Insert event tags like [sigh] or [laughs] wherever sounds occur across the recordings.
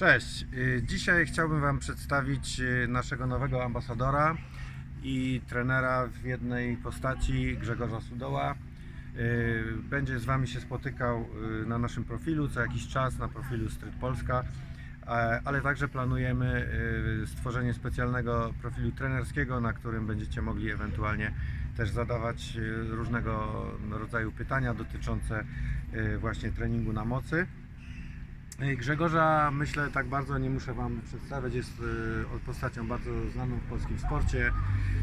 Cześć. Y, Dzisiaj chciałbym Wam przedstawić y, naszego nowego ambasadora i trenera w jednej postaci Grzegorza Sudoła. Y, Będzie z Wami się spotykał na naszym profilu co jakiś czas, na profilu Street Polska, ale także planujemy stworzenie specjalnego profilu trenerskiego, na którym będziecie mogli ewentualnie też zadawać różnego rodzaju pytania dotyczące właśnie treningu na mocy. Grzegorza myślę tak bardzo nie muszę Wam przedstawiać, jest y, postacią bardzo znaną w polskim sporcie,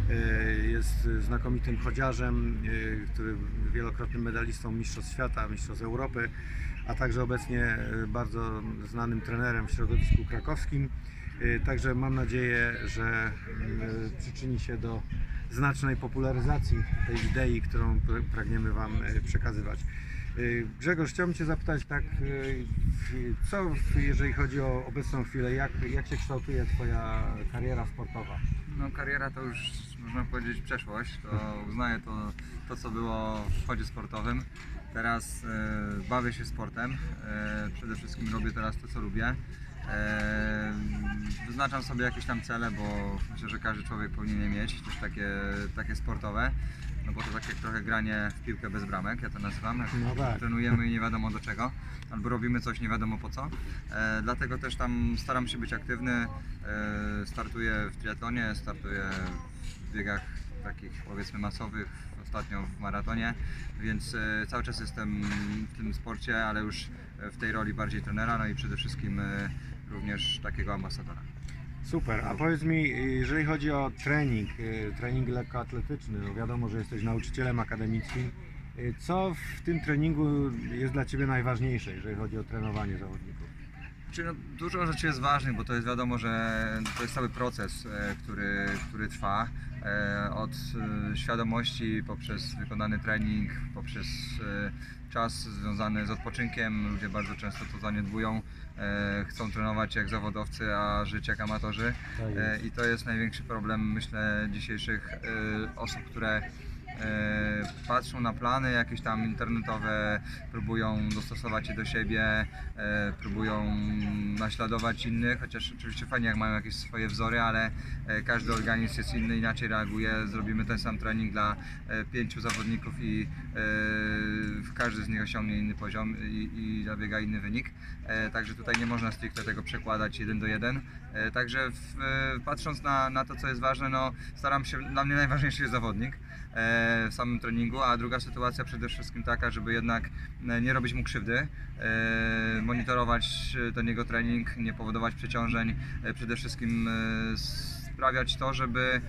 y, jest znakomitym chodziarzem, y, który wielokrotnym medalistą Mistrzostw Świata, Mistrzostw Europy, a także obecnie bardzo znanym trenerem w środowisku krakowskim. Także mam nadzieję, że przyczyni się do znacznej popularyzacji tej idei, którą pr- pragniemy Wam przekazywać. Y, Grzegorz, chciałbym Cię zapytać tak, y, co jeżeli chodzi o obecną chwilę, jak, jak się kształtuje Twoja kariera sportowa? No kariera to już można powiedzieć przeszłość, to uznaję to, to co było w chodzie sportowym. Teraz e, bawię się sportem, e, przede wszystkim robię teraz to co lubię. E, wyznaczam sobie jakieś tam cele, bo myślę, że każdy człowiek powinien je mieć, też takie, takie sportowe. No bo to tak jak trochę granie w piłkę bez bramek, ja to nazywam. No tak. trenujemy i nie wiadomo do czego, albo robimy coś nie wiadomo po co. E, dlatego też tam staram się być aktywny. E, startuję w triatlonie, startuję w biegach takich powiedzmy masowych, ostatnio w maratonie, więc e, cały czas jestem w tym sporcie, ale już w tej roli bardziej trenera, no i przede wszystkim e, również takiego ambasadora. Super, a powiedz mi, jeżeli chodzi o trening, y, trening lekkoatletyczny, no wiadomo, że jesteś nauczycielem akademickim, y, co w tym treningu jest dla Ciebie najważniejsze, jeżeli chodzi o trenowanie zawodników? Czyli no, dużo rzeczy jest ważnych, bo to jest wiadomo, że to jest cały proces, e, który, który trwa. E, Od e, świadomości poprzez wykonany trening, poprzez czas związany z odpoczynkiem. Ludzie bardzo często to zaniedbują. Chcą trenować jak zawodowcy, a żyć jak amatorzy. Tak I to jest największy problem, myślę, dzisiejszych osób, które patrzą na plany jakieś tam internetowe, próbują dostosować je do siebie, e, próbują naśladować innych, chociaż oczywiście fajnie jak mają jakieś swoje wzory, ale e, każdy organizm jest inny, inaczej reaguje. Zrobimy ten sam trening dla e, pięciu zawodników i e, każdy z nich osiągnie inny poziom i, zabiega inny wynik. E, Także tutaj nie można stricte tego przekładać jeden do jeden. E, Także e, patrząc na, na to, co jest ważne, no, staram się, dla mnie najważniejszy jest zawodnik e, w samym treningu, a druga sytuacja przede wszystkim taka, żeby jednak e, nie robić mu krzywdy, e, monitorować e, ten jego trening, nie powodować przeciążeń, przede wszystkim sprawiać to, żeby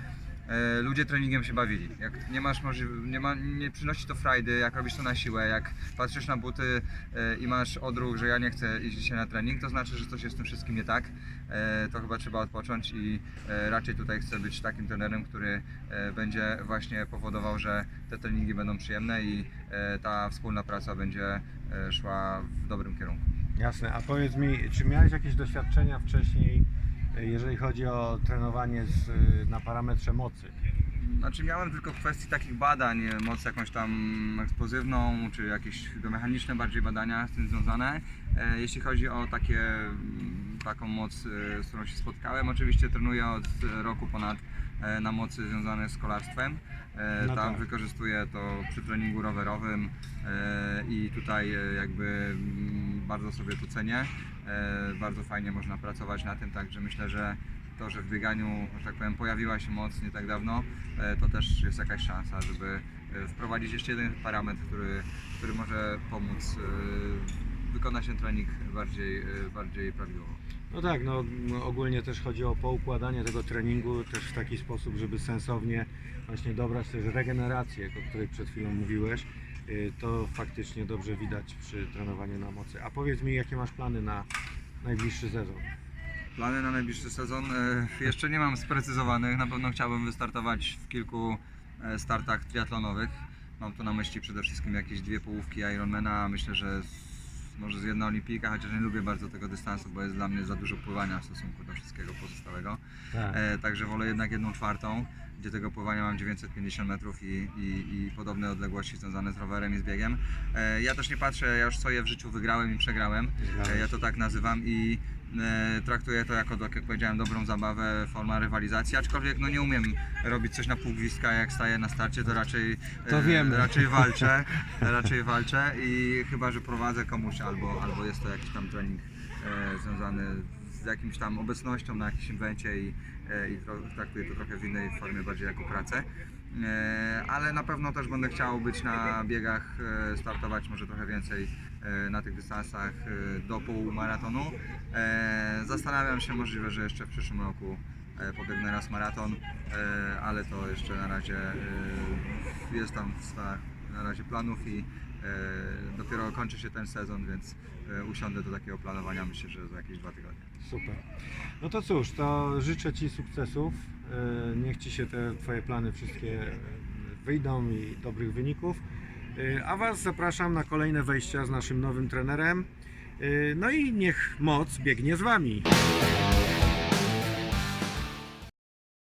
ludzie treningiem się bawili. Jak nie masz nie, ma, nie przynosi to frajdy, jak robisz to na siłę, jak patrzysz na buty e, i masz odruch, że ja nie chcę iść dzisiaj na trening, to znaczy, że coś jest z tym wszystkim nie tak. E, to chyba trzeba odpocząć i e, raczej tutaj chcę być takim trenerem, który e, będzie właśnie powodował, że te treningi będą przyjemne i e, ta wspólna praca będzie e, szła w dobrym kierunku. Jasne, a powiedz mi, czy miałeś jakieś doświadczenia wcześniej, jeżeli chodzi o trenowanie z, na parametrze mocy? Znaczy miałem tylko w kwestii takich badań, e, moc jakąś tam eksplozywną, czy jakieś biomechaniczne bardziej badania z tym związane. E, Jeśli chodzi o takie, mm, taką moc, e, z którą się spotkałem, oczywiście trenuję od roku ponad na mocy związanej z kolarstwem. No Tam tak. wykorzystuję to przy treningu rowerowym i tutaj jakby mm, bardzo sobie to cenię. E, Bardzo fajnie można pracować na tym, także myślę, że to, że w bieganiu, że tak powiem, pojawiła się moc nie tak dawno, e, to też jest jakaś szansa, żeby e, wprowadzić jeszcze jeden parametr, który, który może pomóc wykonać ten trening bardziej, bardziej prawidłowo. No tak, no ogólnie też chodzi o poukładanie tego treningu też w taki sposób, żeby sensownie właśnie dobrać też regenerację, o której przed chwilą mówiłeś. Y, To faktycznie dobrze widać przy trenowaniu na mocy. A powiedz mi, jakie masz plany na najbliższy sezon? Plany na najbliższy sezon e, jeszcze nie mam sprecyzowanych. Na pewno chciałbym wystartować w kilku e, startach triatlonowych. Mam tu na myśli przede wszystkim jakieś dwie połówki Ironmana. Myślę, że może z jedna olimpijka, chociaż nie lubię bardzo tego dystansu, bo jest dla mnie za dużo pływania w stosunku do wszystkiego pozostałego. Tak. E, także wolę jednak jedną czwartą, gdzie tego pływania mam 950 metrów i, i, i podobne odległości związane z rowerem i z biegiem. E, ja też nie patrzę, ja już co je w życiu wygrałem i przegrałem. E, ja to tak nazywam i traktuję to jako, tak jak powiedziałem, dobrą zabawę, forma rywalizacji, aczkolwiek no nie umiem robić coś na pół gwizdka, jak staję na starcie, to raczej, e, To wiemy. raczej walczę, [laughs] raczej walczę i chyba, że prowadzę komuś albo, albo jest to jakiś tam trening e, związany z jakimś tam obecnością na jakimś inwencie i, e, i tro, traktuję to trochę w innej formie, bardziej jako pracę. E, ale na pewno też będę chciał być na biegach, e, startować może trochę więcej na tych dystansach do półmaratonu. Zastanawiam się możliwe, że jeszcze w przyszłym roku pobiegnę raz maraton, ale to jeszcze na razie jest tam w na razie planów i dopiero kończy się ten sezon, więc e, usiądę do takiego planowania myślę, że za jakieś dwa tygodnie. Super. No to cóż, to życzę Ci sukcesów. E, Niech Ci się te Twoje plany wszystkie e, wyjdą i dobrych wyników. E, A Was zapraszam na kolejne wejścia z naszym nowym trenerem. E, No i niech moc biegnie z Wami.